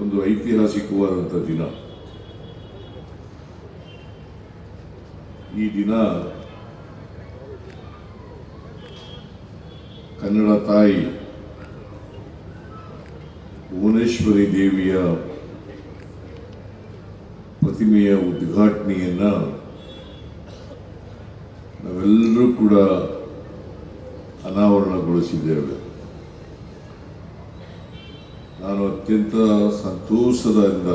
ಒಂದು ಐತಿಹಾಸಿಕವಾದಂಥ ದಿನ. ಈ ದಿನ ಕನ್ನಡ ತಾಯಿ ಭುವನೇಶ್ವರಿ ದೇವಿಯ ಪ್ರತಿಮೆಯ ಉದ್ಘಾಟನೆಯನ್ನ ನಾವೆಲ್ಲರೂ ಕೂಡ ಅನಾವರಣಗೊಳಿಸಿದ್ದೇವೆ. ನಾನು ಅತ್ಯಂತ ಸಂತೋಷದಿಂದ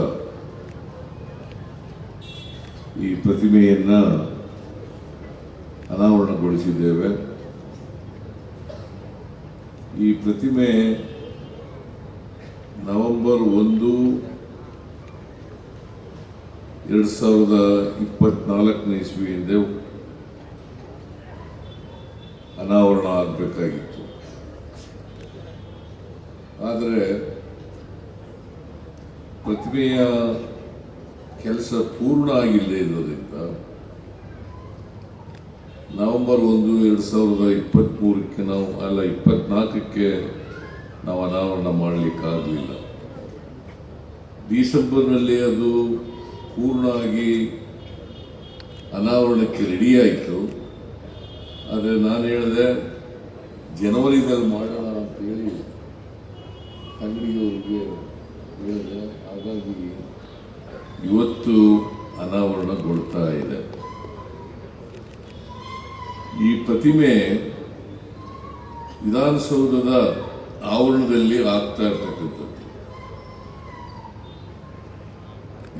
ಈ ಪ್ರತಿಮೆಯನ್ನು ಅನಾವರಣಗೊಳಿಸಿದ್ದೇವೆ. ಈ ಪ್ರತಿಮೆ ನವೆಂಬರ್ ಒಂದು ಎರಡು ಸಾವಿರದ ಇಪ್ಪತ್ನಾಲ್ಕನೇ ಇಸ್ವಿಯಿಂದ ಅನಾವರಣ ಆಗಬೇಕಾಗಿತ್ತು. ಆದರೆ ಪ್ರತಿಮೆಯ ಕೆಲಸ ಪೂರ್ಣ ಆಗಿಲ್ಲದೆ ಇರೋದ್ರಿಂದ ನವೆಂಬರ್ ಒಂದು, ಎರಡು ಸಾವಿರದ ಇಪ್ಪತ್ತ್ಮೂರಕ್ಕೆ ನಾವು, ಅಲ್ಲ, ಇಪ್ಪತ್ನಾಲ್ಕಕ್ಕೆ ನಾವು ಅನಾವರಣ ಮಾಡಲಿಕ್ಕಾಗಲಿಲ್ಲ ಡಿಸೆಂಬರ್ನಲ್ಲಿ ಅದು ಪೂರ್ಣ ಆಗಿ ಅನಾವರಣಕ್ಕೆ ರೆಡಿಯಾಯಿತು ಆದರೆ ನಾನು ಹೇಳಿದೆ, ಜನವರಿದಲ್ಲಿ ಮಾಡೋಣ ಅಂತ ಹೇಳಿ ಅಂಗಡಿಯವರಿಗೆ ಹೇಳಿದೆ. ಹಾಗಾಗಿ ಇವತ್ತು ಅನಾವರಣಗೊಳ್ತಾ ಇದೆ. ಈ ಪ್ರತಿಮೆ ವಿಧಾನಸೌಧದ ಆವರಣದಲ್ಲಿ ಆಗ್ತಾ ಇರ್ತಕ್ಕಂಥದ್ದು.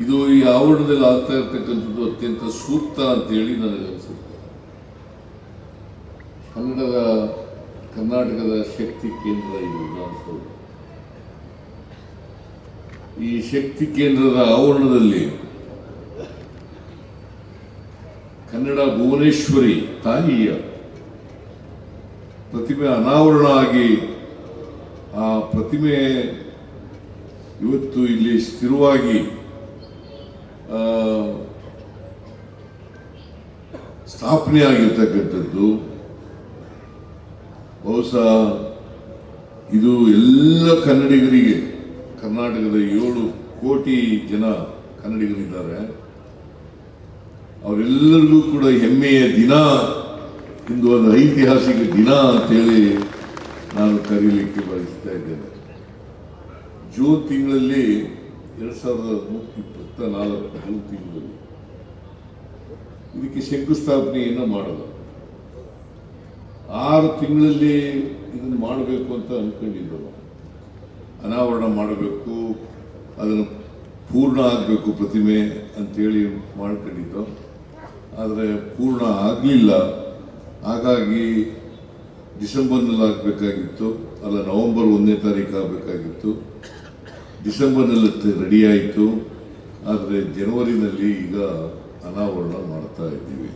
ಇದು ಈ ಆವರಣದಲ್ಲಿ ಆಗ್ತಾ ಇರ್ತಕ್ಕಂಥದ್ದು ಅತ್ಯಂತ ಸೂಕ್ತ ಅಂತೇಳಿ ಅನಿಸುತ್ತೆ. ಕನ್ನಡದ, ಕರ್ನಾಟಕದ ಶಕ್ತಿ ಕೇಂದ್ರ ಇದು ವಿಧಾನಸೌಧ. ಈ ಶಕ್ತಿ ಕೇಂದ್ರದ ಆವರಣದಲ್ಲಿ ಕನ್ನಡ ಭುವನೇಶ್ವರಿ ತಾಯಿಯ ಪ್ರತಿಮೆ ಅನಾವರಣ ಆಗಿ ಆ ಪ್ರತಿಮೆ ಇವತ್ತು ಇಲ್ಲಿ ಸ್ಥಿರವಾಗಿ ಸ್ಥಾಪನೆ ಆಗಿರ್ತಕ್ಕಂಥದ್ದು ಬಹುಶಃ ಇದು ಎಲ್ಲ ಕನ್ನಡಿಗರಿಗೆ ಕರ್ನಾಟಕದ ಏಳು ಕೋಟಿ ಜನ ಕನ್ನಡಿಗರಿದ್ದಾರೆ. ಅವರೆಲ್ಲರಿಗೂ ಕೂಡ ಹೆಮ್ಮೆಯ ದಿನ, ಇಂದು ಒಂದು ಐತಿಹಾಸಿಕ ದಿನ ಅಂತೇಳಿ ನಾನು ಕರೀಲಿಕ್ಕೆ ಬಯಸ್ತಾ ಇದ್ದೇನೆ. ಜೂನ್ ತಿಂಗಳಲ್ಲಿ ಎರಡ್ ಸಾವಿರದ ಇಪ್ಪತ್ತ ನಾಲ್ಕು ಜೂನ್ ತಿಂಗಳಲ್ಲಿ ಇದಕ್ಕೆ ಶಂಕುಸ್ಥಾಪನೆಯನ್ನು ಮಾಡಲ್ಲ. ಆರು ತಿಂಗಳಲ್ಲಿ ಇದನ್ನು ಮಾಡಬೇಕು ಅಂತ ಅನ್ಕೊಂಡಿದ್ದೆವು ಅನಾವರಣ ಮಾಡಬೇಕು, ಅದನ್ನು ಪೂರ್ಣ ಆಗಬೇಕು ಪ್ರತಿಮೆ ಅಂತೇಳಿ ಮಾಡ್ಕೊಂಡಿದ್ದು. ಆದರೆ ಪೂರ್ಣ ಆಗಲಿಲ್ಲ. ಹಾಗಾಗಿ ಡಿಸೆಂಬರ್ನಲ್ಲಿ ಆಗಬೇಕಾಗಿತ್ತು. ಅಲ್ಲ, ನವೆಂಬರ್ ಒಂದನೇ ತಾರೀಕು ಆಗಬೇಕಾಗಿತ್ತು. ಡಿಸೆಂಬರ್ನಲ್ಲಿ ರೆಡಿ ಆದರೆ ಜನವರಿನಲ್ಲಿ ಈಗ ಅನಾವರಣ ಮಾಡ್ತಾ ಇದ್ದೀವಿ.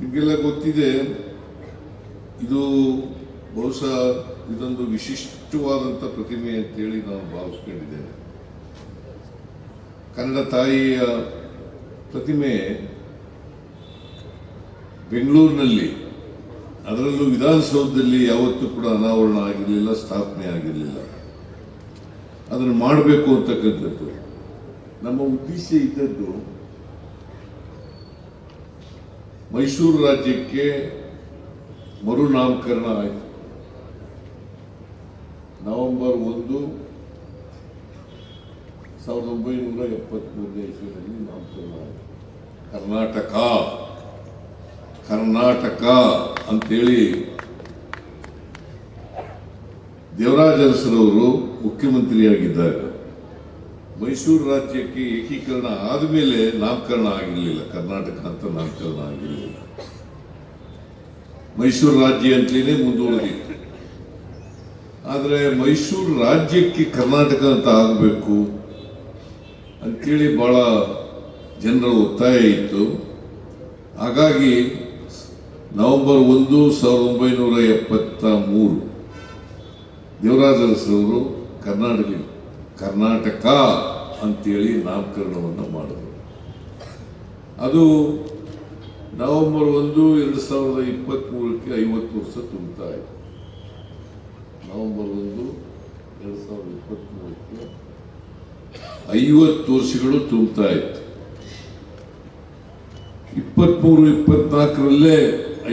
ನಿಮಗೆಲ್ಲ ಗೊತ್ತಿದೆ, ಇದು ಬಹುಶಃ ಇದೊಂದು ವಿಶಿಷ್ಟವಾದಂಥ ಪ್ರತಿಮೆ ಅಂತೇಳಿ ನಾನು ಭಾವಿಸ್ಕೊಂಡಿದ್ದೇನೆ ಕನ್ನಡ ತಾಯಿಯ ಪ್ರತಿಮೆ ಬೆಂಗಳೂರಿನಲ್ಲಿ, ಅದರಲ್ಲೂ ವಿಧಾನಸೌಧದಲ್ಲಿ ಯಾವತ್ತೂ ಕೂಡ ಅನಾವರಣ ಆಗಿರಲಿಲ್ಲ, ಸ್ಥಾಪನೆ ಆಗಿರಲಿಲ್ಲ. ಅದನ್ನು ಮಾಡಬೇಕು ಅಂತಕ್ಕಂಥದ್ದು. ನಮ್ಮ ಉದ್ದೇಶ ಇದ್ದದ್ದು ಮೈಸೂರು ರಾಜ್ಯಕ್ಕೆ ಮರುನಾಮಕರಣ ಆಯಿತು. ನವೆಂಬರ್ ಒಂದು ಸಾವಿರದ ಒಂಬೈನೂರ ಎಪ್ಪತ್ಮೂರನೇ ಇಸ್ವಿನಲ್ಲಿ ನಾಮಕರಣ ಕರ್ನಾಟಕ ಕರ್ನಾಟಕ ಅಂತೇಳಿ ದೇವರಾಜ ಅರಸರವರು ಮುಖ್ಯಮಂತ್ರಿಯಾಗಿದ್ದಾಗ ಮೈಸೂರು ರಾಜ್ಯಕ್ಕೆ ಏಕೀಕರಣ ಆದಮೇಲೆ ನಾಮಕರಣ ಆಗಿರಲಿಲ್ಲ. ಕರ್ನಾಟಕ ಅಂತ ನಾಮಕರಣ ಆಗಿರಲಿಲ್ಲ. ಮೈಸೂರು ರಾಜ್ಯ ಅಂತಲೇ ಮುಂದುವರೆದಿತ್ತು ಆದರೆ ಮೈಸೂರು ರಾಜ್ಯಕ್ಕೆ ಕರ್ನಾಟಕ ಅಂತ ಆಗಬೇಕು ಅಂತೇಳಿ ಬಹಳ ಜನರ ಒತ್ತಾಯ ಇತ್ತು. ಹಾಗಾಗಿ ನವೆಂಬರ್ ಒಂದು ಸಾವಿರದ ಒಂಬೈನೂರ ಎಪ್ಪತ್ತ ಮೂರು ದೇವರಾಜ ಅರಸರವರು ಕರ್ನಾಟಕ ಕರ್ನಾಟಕ ಅಂತೇಳಿ ನಾಮಕರಣವನ್ನು ಮಾಡಿದರು. ಅದು ನವೆಂಬರ್ ಒಂದು ಎರಡು ಸಾವಿರದ ಇಪ್ಪತ್ತ್ಮೂರಕ್ಕೆ ಐವತ್ತು ವರ್ಷ ತುಂಬುತ್ತಾ ಇದೆ ನವೆಂಬರ್ ಒಂದು ಎರಡು ಸಾವಿರದ ಇಪ್ಪತ್ಮೂರಕ್ಕೆ ಐವತ್ತು ವರ್ಷಗಳು ತುಂಬುತ್ತಾ ಇತ್ತು. ಇಪ್ಪತ್ಮೂರು, ಇಪ್ಪತ್ನಾಲ್ಕರಲ್ಲೇ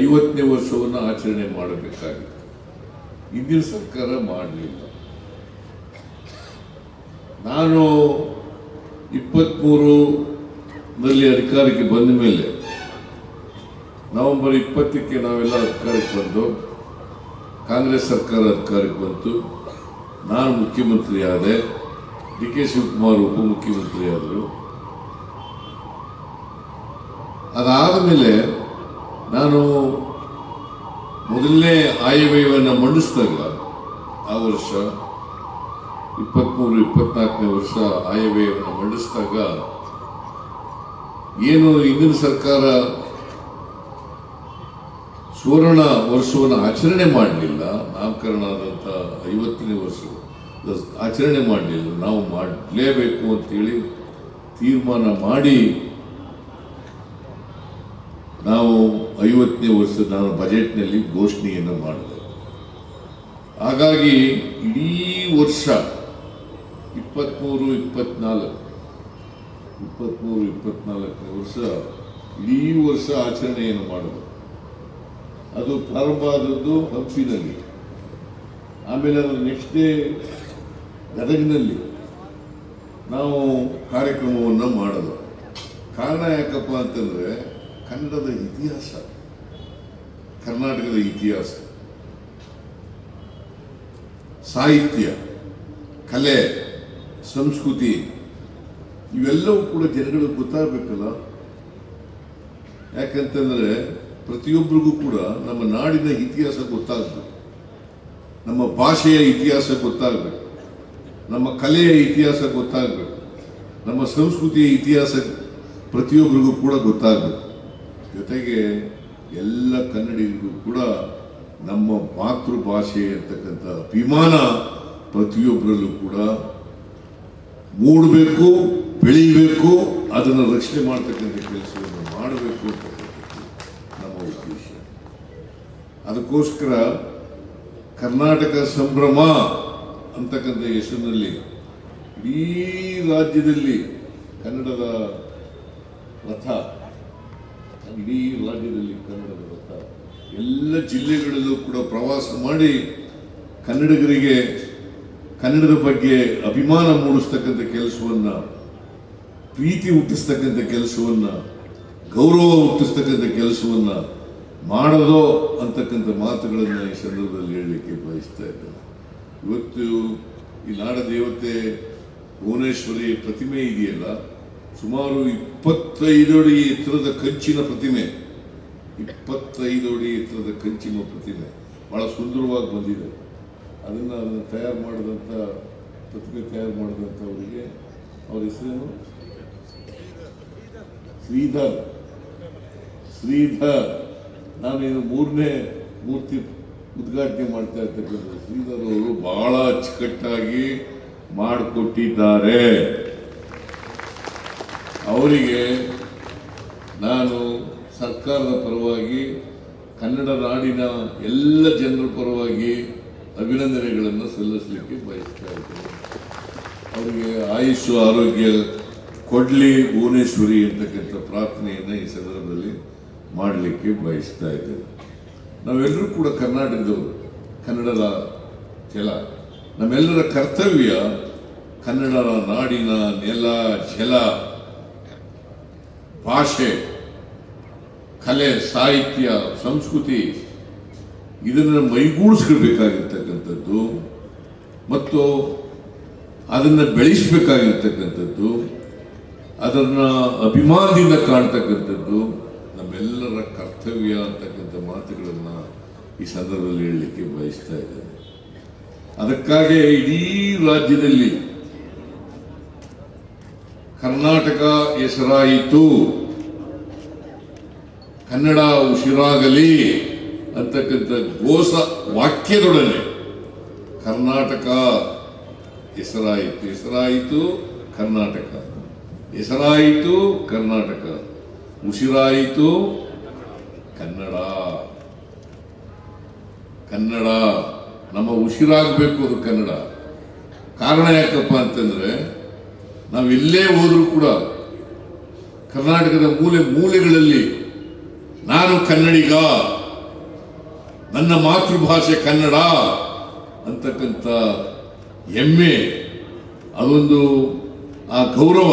ಐವತ್ತನೇ ವರ್ಷವನ್ನು ಆಚರಣೆ ಮಾಡಬೇಕಾಗಿತ್ತು. ಹಿಂದಿನ ಸರ್ಕಾರ ಮಾಡಲಿಲ್ಲ. ನಾನು ಇಪ್ಪತ್ತ್ಮೂರು ನಲ್ಲಿ ಅಧಿಕಾರಕ್ಕೆ ಬಂದ ಮೇಲೆ ನವೆಂಬರ್ ಇಪ್ಪತ್ತಕ್ಕೆ ನಾವೆಲ್ಲ ಅಧಿಕಾರಕ್ಕೆ ಬಂದು ಕಾಂಗ್ರೆಸ್ ಸರ್ಕಾರ ಅಧಿಕಾರಕ್ಕೆ ಬಂತು. ನಾನು ಮುಖ್ಯಮಂತ್ರಿ ಆದೆ ಡಿ ಕೆ ಶಿವಕುಮಾರ್ ಉಪಮುಖ್ಯಮಂತ್ರಿ ಆದರು ಅದಾದ ಮೇಲೆ ನಾನು ಮೊದಲನೇ ಆಯವ್ಯಯವನ್ನು ಮಂಡಿಸಿದಾಗ ಆ ವರ್ಷ ಇಪ್ಪತ್ತ್ಮೂರು ಇಪ್ಪತ್ನಾಲ್ಕನೇ ವರ್ಷ ಆಯವ್ಯಯವನ್ನು ಮಂಡಿಸಿದಾಗ ಏನು ಹಿಂದಿನ ಸರ್ಕಾರ ಸುವರ್ಣ ವರ್ಷವನ್ನು ಆಚರಣೆ ಮಾಡಲಿಲ್ಲ. ನಾಮಕರಣ ಆದಂಥ ಐವತ್ತನೇ ವರ್ಷ ಆಚರಣೆ ಮಾಡಲಿಲ್ಲ. ನಾವು ಮಾಡಲೇಬೇಕು ಅಂತೇಳಿ ತೀರ್ಮಾನ ಮಾಡಿ ನಾವು ಐವತ್ತನೇ ವರ್ಷ ನಾನು ಬಜೆಟ್ನಲ್ಲಿ ಘೋಷಣೆಯನ್ನು ಮಾಡಿದೆ. ಹಾಗಾಗಿ ಇಡೀ ವರ್ಷ ಇಪ್ಪತ್ತ್ಮೂರು ಇಪ್ಪತ್ನಾಲ್ಕು ಇಪ್ಪತ್ತ್ಮೂರು ಇಪ್ಪತ್ನಾಲ್ಕನೇ ವರ್ಷ ಇಡೀ ವರ್ಷ ಆಚರಣೆಯನ್ನು ಮಾಡಿದೆ ಅದು ಪ್ರಾರಂಭ ಆದದ್ದು ಹಂಪಿನಲ್ಲಿ. ಆಮೇಲೆ ಅದರ ನೆಕ್ಸ್ಟ್ ಡೇ ಗದಗಿನಲ್ಲಿ ನಾವು ಕಾರ್ಯಕ್ರಮವನ್ನು ಮಾಡಲು ಕಾರಣ ಯಾಕಪ್ಪ ಅಂತಂದರೆ ಕನ್ನಡದ ಇತಿಹಾಸ, ಕರ್ನಾಟಕದ ಇತಿಹಾಸ, ಸಾಹಿತ್ಯ, ಕಲೆ, ಸಂಸ್ಕೃತಿ, ಇವೆಲ್ಲವೂ ಕೂಡ ಜನಗಳಿಗೆ ಗೊತ್ತಾಗಬೇಕಲ್ಲ. ಯಾಕಂತಂದ್ರೆ ಪ್ರತಿಯೊಬ್ಬರಿಗೂ ಕೂಡ ನಮ್ಮ ನಾಡಿನ ಇತಿಹಾಸ ಗೊತ್ತಾಗಬೇಕು. ನಮ್ಮ ಭಾಷೆಯ ಇತಿಹಾಸ ಗೊತ್ತಾಗಬೇಕು. ನಮ್ಮ ಕಲೆಯ ಇತಿಹಾಸ ಗೊತ್ತಾಗಬೇಕು. ನಮ್ಮ ಸಂಸ್ಕೃತಿಯ ಇತಿಹಾಸ ಪ್ರತಿಯೊಬ್ಬರಿಗೂ ಕೂಡ ಗೊತ್ತಾಗಬೇಕು. ಜೊತೆಗೆ ಎಲ್ಲ ಕನ್ನಡಿಗರಿಗೂ ಕೂಡ ನಮ್ಮ ಮಾತೃಭಾಷೆ ಅಂತಕ್ಕಂಥ ಅಭಿಮಾನ ಪ್ರತಿಯೊಬ್ಬರಲ್ಲೂ ಕೂಡ ಮೂಡಬೇಕು, ಬೆಳೀಬೇಕು, ಅದನ್ನು ರಕ್ಷಣೆ ಮಾಡ್ತಕ್ಕಂಥ ಕೆಲಸವನ್ನು ಮಾಡಬೇಕು ಅಂತಕ್ಕಂಥದ್ದು ನಮ್ಮ ಉದ್ದೇಶ ಅದಕ್ಕೋಸ್ಕರ ಕರ್ನಾಟಕ ಸಂಭ್ರಮ ಅಂತಕ್ಕಂಥ ಹೆಸರಿನಲ್ಲಿ ಇಡೀ ರಾಜ್ಯದಲ್ಲಿ ಕನ್ನಡದ ರಥ, ಇಡೀ ರಾಜ್ಯದಲ್ಲಿ ಕನ್ನಡದ ರಥ, ಎಲ್ಲ ಜಿಲ್ಲೆಗಳಲ್ಲೂ ಕೂಡ ಪ್ರವಾಸ ಮಾಡಿ ಕನ್ನಡಿಗರಿಗೆ ಕನ್ನಡದ ಬಗ್ಗೆ ಅಭಿಮಾನ ಮೂಡಿಸ್ತಕ್ಕಂಥ ಕೆಲಸವನ್ನು, ಪ್ರೀತಿ ಹುಟ್ಟಿಸ್ತಕ್ಕಂಥ ಕೆಲಸವನ್ನು, ಗೌರವ ಹುಟ್ಟಿಸ್ತಕ್ಕಂಥ ಕೆಲಸವನ್ನ ಮಾಡೋದು ಅಂತಕ್ಕಂಥ ಮಾತುಗಳನ್ನು ಈ ಸಂದರ್ಭದಲ್ಲಿ ಹೇಳಲಿಕ್ಕೆ ಬಯಸ್ತಾ ಇದ್ದೇನೆ ಇವತ್ತು ಈ ನಾಡ ದೇವತೆ ಭುವನೇಶ್ವರಿ ಪ್ರತಿಮೆ ಇದೆಯಲ್ಲ, ಸುಮಾರು ಇಪ್ಪತ್ತೈದು ಅಡಿ ಎತ್ತರದ ಕಂಚಿನ ಪ್ರತಿಮೆ. ಇಪ್ಪತ್ತೈದು ಅಡಿ ಎತ್ತರದ ಕಂಚಿನ ಪ್ರತಿಮೆ. ಬಹಳ ಸುಂದರವಾಗಿ ಬಂದಿದೆ. ಅದನ್ನು ಅದನ್ನು ತಯಾರು ಮಾಡಿದಂಥ ಪ್ರತಿಮೆ ತಯಾರು ಮಾಡಿದಂಥವರಿಗೆ ಅವ್ರ ಹೆಸರೇನು? ಶ್ರೀಧರ್. ಶ್ರೀಧರ್. ನಾನು ಇದು ಮೂರನೇ ಮೂರ್ತಿ ಉದ್ಘಾಟನೆ ಮಾಡ್ತಾ ಇರ್ತಕ್ಕಂಥ ಶ್ರೀಧರ್ ಅವರು ಬಹಳ ಅಚ್ಚುಕಟ್ಟಾಗಿ ಮಾಡಿಕೊಟ್ಟಿದ್ದಾರೆ. ಅವರಿಗೆ ನಾನು ಸರ್ಕಾರದ ಪರವಾಗಿ, ಕನ್ನಡ ನಾಡಿನ ಎಲ್ಲ ಜನರ ಪರವಾಗಿ ಅಭಿನಂದನೆಗಳನ್ನು ಸಲ್ಲಿಸಲಿಕ್ಕೆ ಬಯಸ್ತಾ ಇದ್ದೇನೆ. ಅವರಿಗೆ ಆಯುಷ್ ಆರೋಗ್ಯ ಕೊಡ್ಲಿ ಭುವನೇಶ್ವರಿ ಅಂತಕ್ಕಂಥ ಪ್ರಾರ್ಥನೆಯನ್ನು ಈ ಸಂದರ್ಭದಲ್ಲಿ ಮಾಡಲಿಕ್ಕೆ ಬಯಸ್ತಾ ಇದ್ದೇನೆ ನಾವೆಲ್ಲರೂ ಕೂಡ ಕರ್ನಾಟಕದವರು, ಕನ್ನಡದ ಕೆಲ, ನಮ್ಮೆಲ್ಲರ ಕರ್ತವ್ಯ ಕನ್ನಡದ ನಾಡಿನ ನೆಲ, ಜಲ, ಭಾಷೆ, ಕಲೆ, ಸಾಹಿತ್ಯ, ಸಂಸ್ಕೃತಿ, ಇದನ್ನು ಮೈಗೂಡಿಸ್ಕೊಳ್ಬೇಕಾಗಿರ್ತಕ್ಕಂಥದ್ದು ಮತ್ತು ಅದನ್ನು ಬೆಳೆಸಬೇಕಾಗಿರ್ತಕ್ಕಂಥದ್ದು, ಅದನ್ನು ಅಭಿಮಾನದಿಂದ ಕಾಣ್ತಕ್ಕಂಥದ್ದು. ನಮ್ಮೆಲ್ಲರ ಕರ್ತವ್ಯ ಅಂತಕ್ಕಂಥ ಮಾತುಗಳನ್ನು ಈ ಸಂದರ್ಭದಲ್ಲಿ ಹೇಳಲಿಕ್ಕೆ ಬಯಸ್ತಾ ಇದ್ದೇನೆ. ಅದಕ್ಕಾಗಿ ಇಡೀ ರಾಜ್ಯದಲ್ಲಿ ಕರ್ನಾಟಕ ಹೆಸರಾಯಿತು, ಕನ್ನಡ ಉಸಿರಾಗಲಿ ಅಂತಕ್ಕಂಥ ಘೋಷ ವಾಕ್ಯದೊಡನೆ ಕರ್ನಾಟಕ ಹೆಸರಾಯಿತು ಹೆಸರಾಯಿತು ಕರ್ನಾಟಕ ಹೆಸರಾಯಿತು ಕರ್ನಾಟಕ. ಉಸಿರಾಯಿತು ಕನ್ನಡ. ಕನ್ನಡ. ನಮ್ಮ ಉಸಿರಾಗಬೇಕು ಅದು ಕನ್ನಡ. ಕಾರಣ ಯಾಕಪ್ಪ ಅಂತಂದ್ರೆ, ನಾವು ಇಲ್ಲೇ ಹೋದ್ರೂ ಕೂಡ ಕರ್ನಾಟಕದ ಮೂಲೆ ಮೂಲೆಗಳಲ್ಲಿ ನಾನು ಕನ್ನಡಿಗ, ನನ್ನ ಮಾತೃಭಾಷೆ ಕನ್ನಡ ಅಂತಕ್ಕಂಥ ಹೆಮ್ಮೆ, ಅದೊಂದು ಆ ಗೌರವ,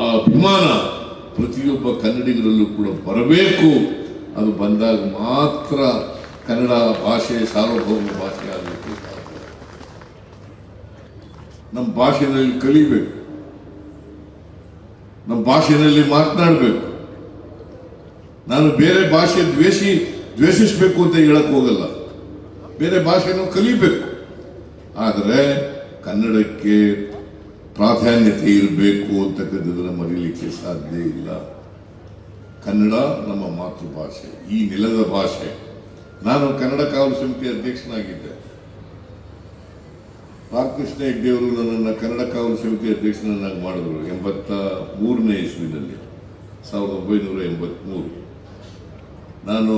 ಆ ಅಭಿಮಾನ ಪ್ರತಿಯೊಬ್ಬ ಕನ್ನಡಿಗರಲ್ಲೂ ಕೂಡ ಬರಬೇಕು. ಅದು ಬಂದಾಗ ಮಾತ್ರ ಕನ್ನಡ ಭಾಷೆ, ಸಾರ್ವಭೌಮ ಭಾಷೆ ಆಗಬೇಕು ನಮ್ಮ ಭಾಷೆಯಲ್ಲಿ ಕಲಿಬೇಕು. ನಮ್ಮ ಭಾಷೆಯಲ್ಲಿ ಮಾತನಾಡಬೇಕು. ನಾನು ಬೇರೆ ಭಾಷೆ ದ್ವೇಷಿ, ದ್ವೇಷಿಸಬೇಕು ಅಂತ ಹೇಳಕ್ ಹೋಗಲ್ಲ. ಬೇರೆ ಭಾಷೆನೂ ಕಲಿಬೇಕು. ಆದರೆ ಕನ್ನಡಕ್ಕೆ ಪ್ರಾಧಾನ್ಯತೆ ಇರಬೇಕು ಅಂತಕ್ಕಂಥದ್ದನ್ನು ಮರೀಲಿಕ್ಕೆ ಸಾಧ್ಯ ಇಲ್ಲ. ಕನ್ನಡ ನಮ್ಮ ಮಾತೃಭಾಷೆ, ಈ ನೆಲದ ಭಾಷೆ. ನಾನು ಕನ್ನಡ ಕಾವಲು ಸಮಿತಿ ಅಧ್ಯಕ್ಷನಾಗಿದ್ದೆ. ರಾಮಕೃಷ್ಣ ಹೆಗ್ಡೆಯವರು ನನ್ನನ್ನು ಕನ್ನಡ ಕಾವಲು ಸಮಿತಿ ಅಧ್ಯಕ್ಷನನ್ನಾಗಿ ಮಾಡಿದ್ರು ಎಂಬತ್ತ ಮೂರನೇ ಇಸ್ವಿನಲ್ಲಿ, ಸಾವಿರದ ಒಂಬೈನೂರ ಎಂಬತ್ಮೂರು. ನಾನು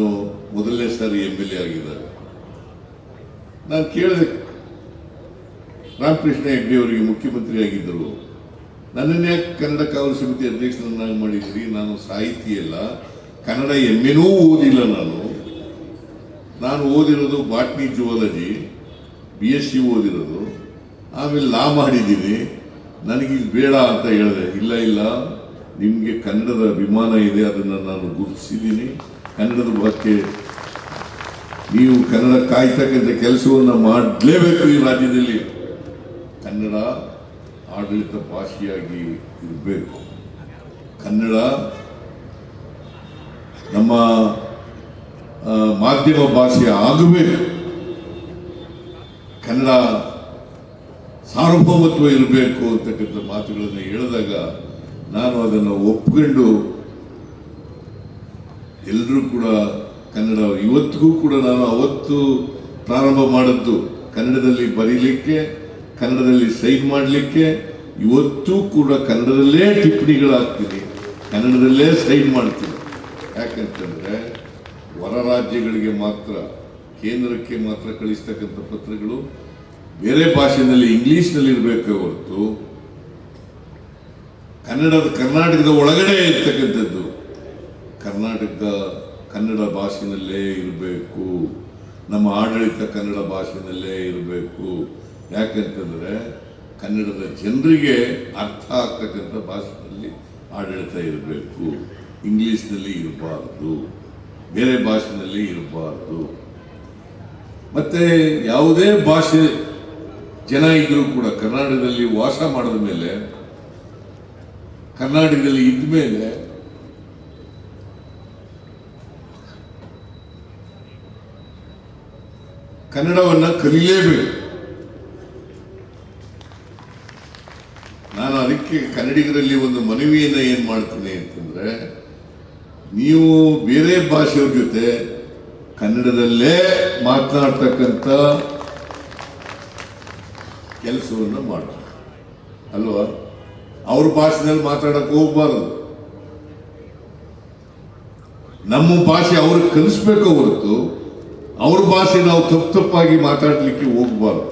ಮೊದಲನೇ ಸಾರಿ ಎಂ ಎಲ್ ಎ ಆಗಿದ್ದಾಗ. ನಾನು ಕೇಳಿದೆ ರಾಮಕೃಷ್ಣ ಹೆಗ್ಡೆ ಅವರಿಗೆ ಮುಖ್ಯಮಂತ್ರಿಯಾಗಿದ್ದರು. ನನ್ನನ್ನೇ ಕನ್ನಡ ಕಾವಲು ಸಮಿತಿ ಅಧ್ಯಕ್ಷನನ್ನಾಗಿ ಮಾಡಿದ್ರಿ. ನಾನು ಸಾಹಿತಿ ಅಲ್ಲ. ಕನ್ನಡ ಎಮ್ಮೆನೂ ಓದಿಲ್ಲ ನಾನು. ನಾನು ಓದಿರೋದು botany zoology B S C ಓದಿರೋದು. ಆಮೇಲೆ ಲಾ ಮಾಡಿದ್ದೀನಿ. ನನಗೆ ಇದು ಬೇಡ ಅಂತ ಹೇಳಿದೆ. ಇಲ್ಲ ಇಲ್ಲ. ನಿಮಗೆ ಕನ್ನಡದ ಅಭಿಮಾನ ಇದೆ, ಅದನ್ನು ನಾನು ಗುರುತಿಸಿದ್ದೀನಿ. ಕನ್ನಡದ ಬಗ್ಗೆ ನೀವು ಕನ್ನಡ ಕಾಯ್ತಕ್ಕಂಥ ಕೆಲಸವನ್ನು ಮಾಡಲೇಬೇಕು ಈ ರಾಜ್ಯದಲ್ಲಿ. ಕನ್ನಡ ಆಡಳಿತ ಭಾಷೆಯಾಗಿ ಇರಬೇಕು. ಕನ್ನಡ ನಮ್ಮ ಮಾಧ್ಯಮ ಭಾಷೆ ಆಗಬೇಕು. ಕನ್ನಡ ಸಾರ್ವಭೌಮತ್ವ ಇರಬೇಕು ಅಂತಕ್ಕಂಥ ಮಾತುಗಳನ್ನು ಹೇಳಿದಾಗ ನಾನು ಅದನ್ನು ಒಪ್ಕೊಂಡು ಎಲ್ಲರೂ ಕೂಡ ಕನ್ನಡ ಇವತ್ತಿಗೂ ಕೂಡ ನಾನು ಅವತ್ತು ಪ್ರಾರಂಭ ಮಾಡಿದ್ದು ಕನ್ನಡದಲ್ಲಿ ಬರೀಲಿಕ್ಕೆ ಕನ್ನಡದಲ್ಲಿ ಸೈನ್ ಮಾಡಲಿಕ್ಕೆ ಇವತ್ತೂ ಕೂಡ ಕನ್ನಡದಲ್ಲೇ ಟಿಪ್ಪಣಿಗಳಾಗ್ತಿದೆ. ಕನ್ನಡದಲ್ಲೇ ಸೈನ್ ಮಾಡ್ತೀವಿ ಯಾಕಂತಂದ್ರೆ ಹೊರ ರಾಜ್ಯಗಳಿಗೆ ಮಾತ್ರ, ಕೇಂದ್ರಕ್ಕೆ ಮಾತ್ರ ಕಳಿಸ್ತಕ್ಕಂಥ ಪತ್ರಗಳು ಬೇರೆ ಭಾಷೆಯಲ್ಲಿ ಇಂಗ್ಲಿಷ್ನಲ್ಲಿ ಇರಬೇಕೆ ಹೊರತು ಕನ್ನಡದ, ಕರ್ನಾಟಕದ ಒಳಗಡೆ ಇರ್ತಕ್ಕಂಥದ್ದು ಕರ್ನಾಟಕ ಕನ್ನಡ ಭಾಷೆಯಲ್ಲೇ ಇರಬೇಕು. ನಮ್ಮ ಆಡಳಿತ ಕನ್ನಡ ಭಾಷೆಯಲ್ಲೇ ಇರಬೇಕು. ಯಾಕಂತಂದ್ರೆ ಕನ್ನಡದ ಜನರಿಗೆ ಅರ್ಥ ಆಗ್ತಕ್ಕಂಥ ಭಾಷೆಯಲ್ಲಿ ಆಡಳಿತ ಇರಬೇಕು. ಇಂಗ್ಲೀಷ್ನಲ್ಲಿ ಇರಬಾರ್ದು. ಬೇರೆ ಭಾಷೆಯಲ್ಲಿ ಇರಬಾರ್ದು. ಮತ್ತೆ ಯಾವುದೇ ಭಾಷೆ ಜನ ಇದ್ರೂ ಕೂಡ ಕರ್ನಾಟಕದಲ್ಲಿ ವಾಸ ಮಾಡಿದ ಮೇಲೆ, ಕರ್ನಾಟಕದಲ್ಲಿ ಇದ್ದ ಮೇಲೆ ಕನ್ನಡವನ್ನು ಕಲಿಯಲೇಬೇಕು ನಾನು ಅದಕ್ಕೆ ಕನ್ನಡಿಗರಲ್ಲಿ ಒಂದು ಮನವಿಯನ್ನು ಏನು ಮಾಡ್ತೀನಿ ಅಂತಂದರೆ, ನೀವು ಬೇರೆ ಭಾಷೆಯವ್ರ ಜೊತೆ ಕನ್ನಡದಲ್ಲೇ ಮಾತನಾಡ್ತಕ್ಕಂಥ ಕೆಲಸವನ್ನು ಮಾಡ ಅಲ್ವಾ? ಅವ್ರ ಭಾಷೆನಲ್ಲಿ ಮಾತಾಡಕ್ಕೆ ಹೋಗ್ಬಾರ್ದು. ನಮ್ಮ ಭಾಷೆ ಅವ್ರಿಗೆ ಕಲಿಸ್ಬೇಕು ಹೊರತು ಅವ್ರ ಭಾಷೆ ನಾವು ತಪ್ಪು ತಪ್ಪಾಗಿ ಮಾತಾಡಲಿಕ್ಕೆ ಹೋಗ್ಬಾರ್ದು.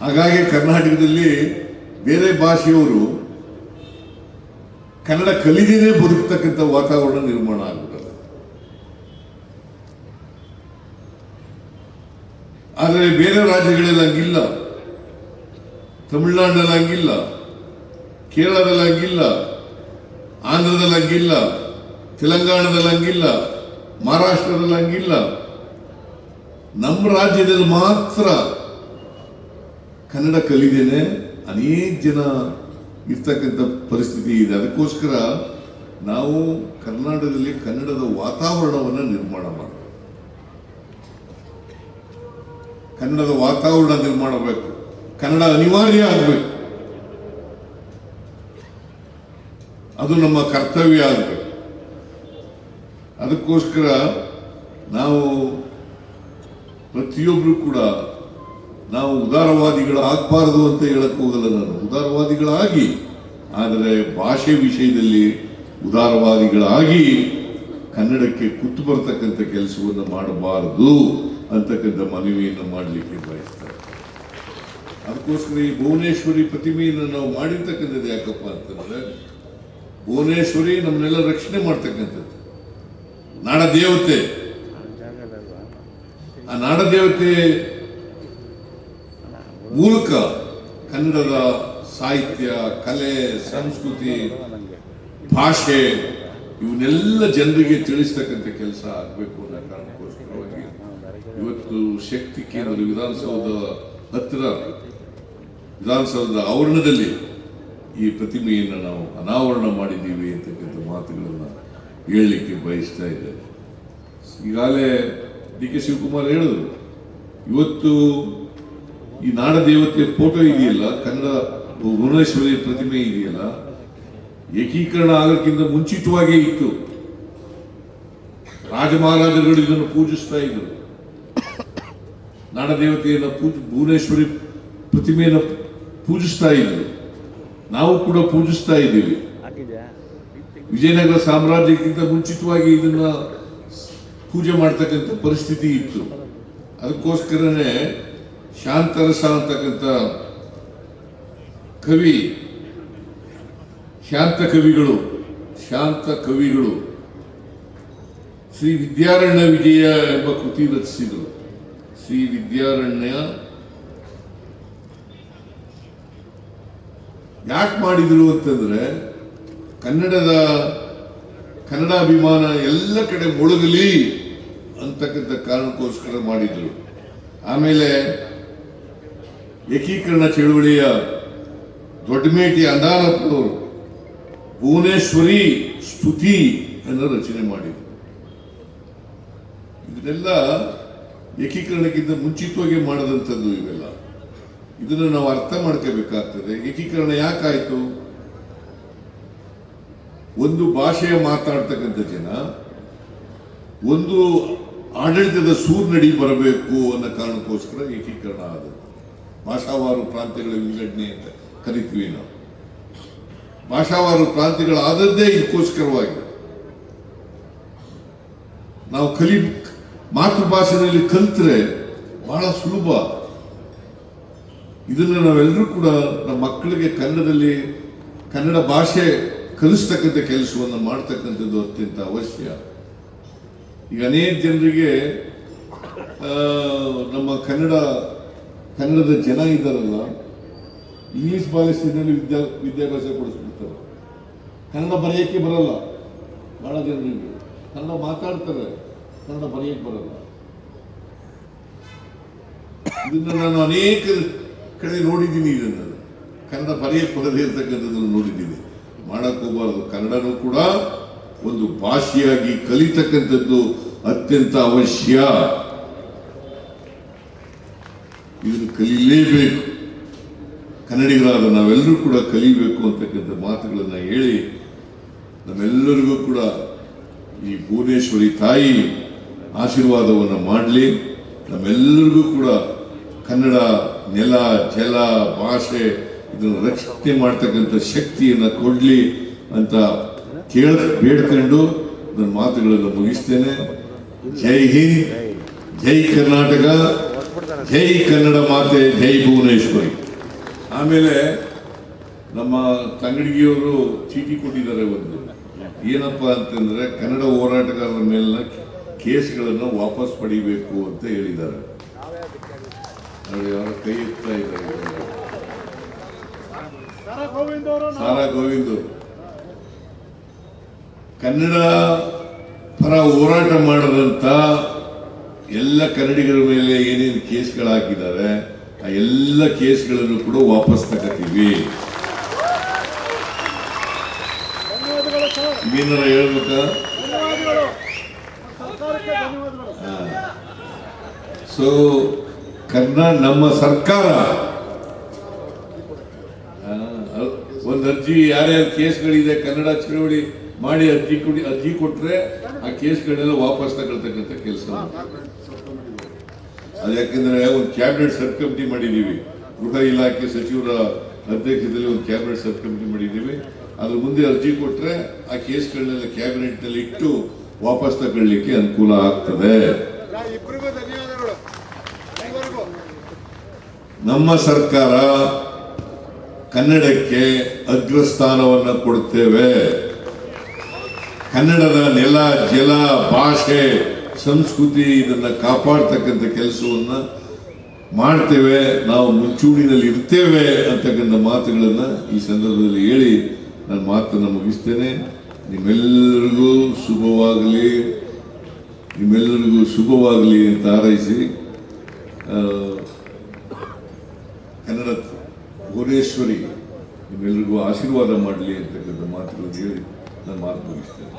ಹಾಗಾಗಿ ಕರ್ನಾಟಕದಲ್ಲಿ ಬೇರೆ ಭಾಷೆಯವರು ಕನ್ನಡ ಕಲಿದೇನೆ ಬದುಕ್ತಕ್ಕಂಥ ವಾತಾವರಣ ನಿರ್ಮಾಣ ಆಗ್ಬಿಟ್ಟದೆ. ಆದರೆ ಬೇರೆ ರಾಜ್ಯಗಳಲ್ಲಿ ಹಂಗಿಲ್ಲ. ತಮಿಳುನಾಡಿನಲ್ಲಿ ಹಂಗಿಲ್ಲ. ಕೇರಳದಲ್ಲಿ ಹಂಗಿಲ್ಲ. ಆಂಧ್ರದಲ್ಲಿ ಹಂಗಿಲ್ಲ. ತೆಲಂಗಾಣದಲ್ಲಿ ಹಂಗಿಲ್ಲ. ಮಹಾರಾಷ್ಟ್ರದಲ್ಲಿ ಹಂಗಿಲ್ಲ. ನಮ್ಮ ರಾಜ್ಯದಲ್ಲಿ ಮಾತ್ರ ಕನ್ನಡ ಕಲಿದೇನೆ ಅನೇಕ ಜನ ಇರ್ತಕ್ಕಂಥ ಪರಿಸ್ಥಿತಿ ಇದೆ. ಅದಕ್ಕೋಸ್ಕರ ನಾವು ಕರ್ನಾಟಕದಲ್ಲಿ ಕನ್ನಡದ ವಾತಾವರಣವನ್ನು ನಿರ್ಮಾಣ ಮಾಡಬೇಕು. ಕನ್ನಡದ ವಾತಾವರಣ ನಿರ್ಮಾಣ ಮಾಡಬೇಕು. ಕನ್ನಡ ಅನಿವಾರ್ಯ ಆಗಬೇಕು. ಅದು ನಮ್ಮ ಕರ್ತವ್ಯ ಆಗಬೇಕು. ಅದಕ್ಕೋಸ್ಕರ ನಾವು ಪ್ರತಿಯೊಬ್ಬರು ಕೂಡ ನಾವು ಉದಾರವಾದಿಗಳಾಗಬಾರದು ಅಂತ ಹೇಳಕ್ ಹೋಗಲ್ಲ ನಾನು. ಉದಾರವಾದಿಗಳಾಗಿ. ಆದರೆ ಭಾಷೆ ವಿಷಯದಲ್ಲಿ ಉದಾರವಾದಿಗಳಾಗಿ ಕನ್ನಡಕ್ಕೆ ಕುತ್ತು ಬರ್ತಕ್ಕಂಥ ಕೆಲಸವನ್ನು ಮಾಡಬಾರದು ಅಂತಕ್ಕಂಥ ಮನವಿಯನ್ನು ಮಾಡಲಿಕ್ಕೆ ಬಯಸ್ತಾರೆ. ಅದಕ್ಕೋಸ್ಕರ ಈ ಭುವನೇಶ್ವರಿ ಪ್ರತಿಮೆಯನ್ನು ನಾವು ಮಾಡಿರ್ತಕ್ಕಂಥದ್ದು ಯಾಕಪ್ಪ ಅಂತಂದ್ರೆ, ಭುವನೇಶ್ವರಿ ನಮ್ಮನ್ನೆಲ್ಲ ರಕ್ಷಣೆ ಮಾಡ್ತಕ್ಕಂಥದ್ದು. ನಾಡ ದೇವತೆ ಆ ನಾಡ ದೇವತೆ ಮೂಲಕ ಕನ್ನಡದ ಸಾಹಿತ್ಯ, ಕಲೆ, ಸಂಸ್ಕೃತಿ, ಭಾಷೆ, ಇವನ್ನೆಲ್ಲ ಜನರಿಗೆ ತಿಳಿಸ್ತಕ್ಕಂಥ ಕೆಲಸ ಆಗಬೇಕು ಅನ್ನೋ ಕಾರಣಕ್ಕೋಸ್ಕರವಾಗಿ ಇವತ್ತು ಶಕ್ತಿ ಕೇಂದ್ರ ವಿಧಾನಸೌಧ ಹತ್ತಿರ, ವಿಧಾನಸೌಧದ ಆವರಣದಲ್ಲಿ ಈ ಪ್ರತಿಮೆಯನ್ನು ನಾವು ಅನಾವರಣ ಮಾಡಿದ್ದೀವಿ ಅಂತಕ್ಕಂಥ ಮಾತುಗಳನ್ನು ಹೇಳಲಿಕ್ಕೆ ಬಯಸ್ತಾ ಇದ್ದೇನೆ. ಈಗಾಗಲೇ ಡಿ ಕೆ ಶಿವಕುಮಾರ್ ಹೇಳಿದ್ರು, ಇವತ್ತು ಈ ನಾಡ ದೇವತೆಯ ಫೋಟೋ ಇದೆಯಲ್ಲ? ಕನ್ನಡ ಭುವನೇಶ್ವರಿಯ ಪ್ರತಿಮೆ ಇದೆಯಲ್ಲ? ಏಕೀಕರಣ ಆಗೋಕ್ಕಿಂತ ಮುಂಚಿತವಾಗಿಯೇ ಇತ್ತು. ರಾಜ ಮಹಾರಾಜರುಗಳು ಇದನ್ನು ಪೂಜಿಸ್ತಾ ಇದ್ರು. ನಾಡ ದೇವತೆಯನ್ನ ಪೂಜ ಭುವನೇಶ್ವರಿ ಪ್ರತಿಮೆಯನ್ನು ಪೂಜಿಸ್ತಾ ಇದ್ರು. ನಾವು ಕೂಡ ಪೂಜಿಸ್ತಾ ಇದ್ದೀವಿ. ವಿಜಯನಗರ ಸಾಮ್ರಾಜ್ಯಕ್ಕಿಂತ ಮುಂಚಿತವಾಗಿ ಇದನ್ನ ಪೂಜೆ ಮಾಡ್ತಕ್ಕಂಥ ಪರಿಸ್ಥಿತಿ ಇತ್ತು. ಅದಕ್ಕೋಸ್ಕರನೇ ಶಾಂತರಸ ಅಂತಕ್ಕಂಥ ಕವಿ, ಶಾಂತ ಕವಿಗಳು ಶಾಂತ ಕವಿಗಳು. ಶ್ರೀ ವಿದ್ಯಾರಣ್ಯ ವಿಜಯ ಎಂಬ ಕೃತಿ ರಚಿಸಿದರು. ಶ್ರೀ ವಿದ್ಯಾರಣ್ಯ ಯಾಕೆ ಮಾಡಿದ್ರು ಅಂತಂದ್ರೆ, ಕನ್ನಡದ ಕನ್ನಡ ಅಭಿಮಾನ ಎಲ್ಲ ಕಡೆ ಮುಳುಗಲಿ ಅಂತಕ್ಕಂಥ ಕಾರಣಕ್ಕೋಸ್ಕರ ಮಾಡಿದ್ರು. ಆಮೇಲೆ ಏಕೀಕರಣ ಚಳುವಳಿಯ ದೊಡ್ಡಮೇಟಿ ಅಂದಾನಪ್ಪನವರು ಭುವನೇಶ್ವರಿ ಸ್ತುತಿ ಅನ್ನು ರಚನೆ ಮಾಡಿದ್ರು. ಇದನ್ನೆಲ್ಲ ಏಕೀಕರಣಕ್ಕಿಂತ ಮುಂಚಿತವಾಗಿ ಮಾಡದಂಥದ್ದು ಇವೆಲ್ಲ. ಇದನ್ನು ನಾವು ಅರ್ಥ ಮಾಡ್ಕೋಬೇಕಾಗ್ತದೆ. ಏಕೀಕರಣ ಯಾಕಾಯಿತು? ಒಂದು ಭಾಷೆಯ ಮಾತಾಡ್ತಕ್ಕಂಥ ಜನ, ಒಂದು ಆಡಳಿತದ ಸೂರ್ನಡಿ ಬರಬೇಕು ಅನ್ನೋ ಕಾರಣಕ್ಕೋಸ್ಕರ ಏಕೀಕರಣ ಆದದ್ದು. ಭಾಷಾವಾರು ಪ್ರಾಂತ್ಯಗಳ ವಿಂಗಡಣೆ ಅಂತ ಕರಿತೀವಿ ನಾವು. ಭಾಷಾವಾರು ಪ್ರಾಂತ್ಯಗಳಾದದ್ದೇ ಇದಕ್ಕೋಸ್ಕರವಾಗಿ. ನಾವು ಕಲಿ ಮಾತೃಭಾಷೆಯಲ್ಲಿ ಕಲ್ತ್ರೆ ಬಹಳ ಸುಲಭ. ಇದನ್ನ ನಾವೆಲ್ಲರೂ ಕೂಡ ನಮ್ಮ ಮಕ್ಕಳಿಗೆ ಕನ್ನಡದಲ್ಲಿ, ಕನ್ನಡ ಭಾಷೆ ಕಲಿಸ್ತಕ್ಕಂಥ ಕೆಲಸವನ್ನು ಮಾಡ್ತಕ್ಕಂಥದ್ದು ಅತ್ಯಂತ ಅವಶ್ಯ. ಈಗ ಅನೇಕ ಜನರಿಗೆ ನಮ್ಮ ಕನ್ನಡ ಕನ್ನಡದ ಜನ ಇದ್ದಾರಲ್ಲ ಇಂಗ್ಲಿಷ್ ಭಾಷೆಯಲ್ಲಿ ವಿದ್ಯಾ, ವಿದ್ಯಾಭ್ಯಾಸ ಕೊಡಿಸ್ಬಿಡ್ತಾರೆ. ಕನ್ನಡ ಬರೆಯೋಕ್ಕೆ ಬರಲ್ಲ. ಬಹಳ ಜನರಿಗೆ ಕನ್ನಡ ಮಾತಾಡ್ತಾರೆ, ಕನ್ನಡ ಬರೆಯಕ್ಕೆ ಬರಲ್ಲ. ಇದನ್ನು ನಾನು ಅನೇಕ ಕಡೆ ನೋಡಿದ್ದೀನಿ ಇದನ್ನು. ಕನ್ನಡ ಬರೆಯಕ್ಕೆ ಬರದೇ ಇರ್ತಕ್ಕಂಥದ್ದನ್ನು ನೋಡಿದ್ದೀನಿ. ಮಾಡೋಕ್ಕೋಗಬಾರದು ಕನ್ನಡನೂ ಕೂಡ ಒಂದು ಭಾಷೆಯಾಗಿ ಕಲಿತಕ್ಕಂಥದ್ದು ಅತ್ಯಂತ ಅವಶ್ಯ. ಇದನ್ನು ಕಲೀಲೇಬೇಕು ಕನ್ನಡಿಗರಾದ ನಾವೆಲ್ಲರೂ ಕೂಡ ಕಲಿಬೇಕು ಅಂತಕ್ಕಂಥ ಮಾತುಗಳನ್ನು ಹೇಳಿ ನಮ್ಮೆಲ್ಲರಿಗೂ ಕೂಡ ಈ ಭುವನೇಶ್ವರಿ ತಾಯಿ ಆಶೀರ್ವಾದವನ್ನು ಮಾಡಲಿ. ನಮ್ಮೆಲ್ಲರಿಗೂ ಕೂಡ ಕನ್ನಡ ನೆಲ, ಜಲ, ಭಾಷೆ ಇದನ್ನು ರಕ್ಷಣೆ ಮಾಡ್ತಕ್ಕಂಥ ಶಕ್ತಿಯನ್ನು ಕೊಡಲಿ ಅಂತ ಕೇಳ, ಬೇಡ್ಕೊಂಡು ನನ್ನ ಮಾತುಗಳನ್ನು ಮುಗಿಸ್ತೇನೆ. ಜೈ ಹಿಂದ್, ಜೈ ಕರ್ನಾಟಕ. ಜೈ ಕನ್ನಡ ಮಾತೆ ಜೈ ಭುವನೇಶ್ವರಿ. ಆಮೇಲೆ ನಮ್ಮ ತಂಗಡಿಗಿಯವರು ಚೀಟಿ ಕೊಟ್ಟಿದ್ದಾರೆ ಒಂದು. ಏನಪ್ಪ ಅಂತಂದ್ರೆ ಕನ್ನಡ ಹೋರಾಟಗಾರರ ಮೇಲಿನ ಕೇಸ್ಗಳನ್ನು ವಾಪಸ್ ಪಡಿಬೇಕು ಅಂತ ಹೇಳಿದ್ದಾರೆ. ಕೈ ಎತ್ತಾ ಇದ್ದಾರೆ. ಸಾರಾ ಗೋವಿಂದ್ ಕನ್ನಡ ಪರ ಹೋರಾಟ ಮಾಡದಂತ ಎಲ್ಲ ಕನ್ನಡಿಗರ ಮೇಲೆ ಏನೇನು ಕೇಸ್ಗಳು ಹಾಕಿದ್ದಾರೆ ಆ ಎಲ್ಲ ಕೇಸ್ಗಳನ್ನು ಕೂಡ ವಾಪಸ್ ತಗತೀವಿ. ಸರ್. ಹೇಳ್ಬೇಕಾ? ಸೊ ಕರ್ನಾ ನಮ್ಮ ಸರ್ಕಾರ. ಒಂದು ಅರ್ಜಿ ಯಾರ್ಯಾರು ಕೇಸ್ಗಳಿದೆ ಕನ್ನಡ ಚಳವಳಿ ಮಾಡಿ ಅರ್ಜಿ ಕೊಡಿ ಅರ್ಜಿ ಕೊಟ್ರೆ ಆ ಕೇಸ್ಗಳನ್ನೆಲ್ಲ ವಾಪಸ್ ತಗೊಳ್ತಕ್ಕಂಥ ಕೆಲಸ. ಅದು ಯಾಕೆಂದ್ರೆ ಒಂದು ಕ್ಯಾಬಿನೆಟ್ ಸಬ್ ಕಮಿಟಿ ಮಾಡಿದ್ದೀವಿ. ಗೃಹ ಇಲಾಖೆ ಸಚಿವರ ಅಧ್ಯಕ್ಷತೆಯಲ್ಲಿ ಒಂದು ಕ್ಯಾಬಿನೆಟ್ ಸಬ್ ಕಮಿಟಿ ಮಾಡಿದ್ದೀವಿ. ಅದ್ರ ಮುಂದೆ ಅರ್ಜಿ ಕೊಟ್ಟರೆ ಆ ಕೇಸ್ಗಳನ್ನೆಲ್ಲ ಕ್ಯಾಬಿನೆಟ್ನಲ್ಲಿ ಇಟ್ಟು ವಾಪಸ್ ತಗೊಳ್ಳಿಕ್ಕೆ ಅನುಕೂಲ ಆಗ್ತದೆ. ನಮ್ಮ ಸರ್ಕಾರ ಕನ್ನಡಕ್ಕೆ ಅಗ್ರಸ್ಥಾನವನ್ನು ಕೊಡ್ತೇವೆ. ಕನ್ನಡದ ನೆಲ, ಜಲ, ಭಾಷೆ, ಸಂಸ್ಕೃತಿ ಇದನ್ನ ಕಾಪಾಡ್ತಕ್ಕಂಥ ಕೆಲಸವನ್ನ ಮಾಡ್ತೇವೆ. ನಾವು ಮುಂಚೂಣಿನಲ್ಲಿ ಇರ್ತೇವೆ ಅಂತಕ್ಕಂಥ ಮಾತುಗಳನ್ನ ಈ ಸಂದರ್ಭದಲ್ಲಿ ಹೇಳಿ ನನ್ನ ಮಾತನ್ನು ಮುಗಿಸ್ತೇನೆ. ನಿಮ್ಮೆಲ್ಲರಿಗೂ ಶುಭವಾಗಲಿ. ನಿಮ್ಮೆಲ್ಲರಿಗೂ ಶುಭವಾಗಲಿ ಅಂತ ಹಾರೈಸಿ ಕನ್ನಡ ಭುವನೇಶ್ವರಿ ನಿಮ್ಮೆಲ್ಲರಿಗೂ ಆಶೀರ್ವಾದ ಮಾಡಲಿ ಅಂತಕ್ಕಂಥ ಮಾತುಗಳನ್ನು ಹೇಳಿ ನನ್ನ ಮಾತು ಮುಗಿಸ್ತೇನೆ